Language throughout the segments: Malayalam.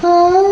Oh.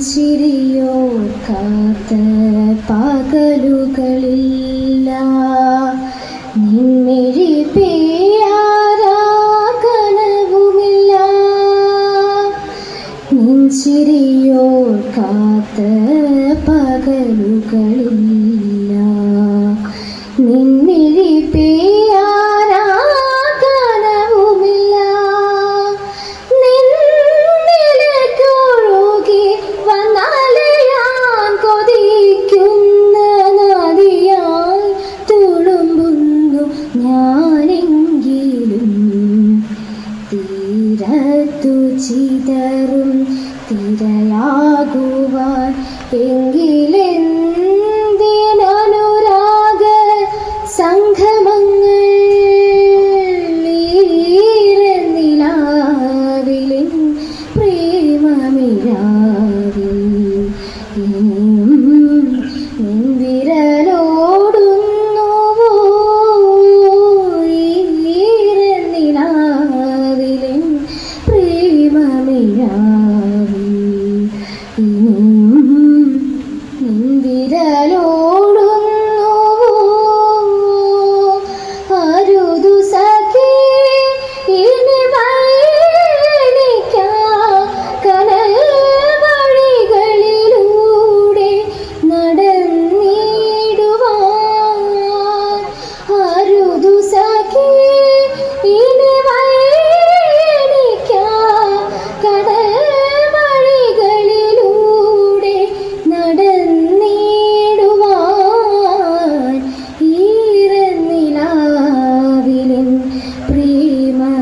ചിരിയോർക്കാത്ത പകലുകളില്ല. നിൻമിഴി പേയാരാകനവുമില്ല നിഞ്ചിരിയോ കാത്ത പകലുകളില്ല. നിൻമിഴി ಪ್ರೇಮ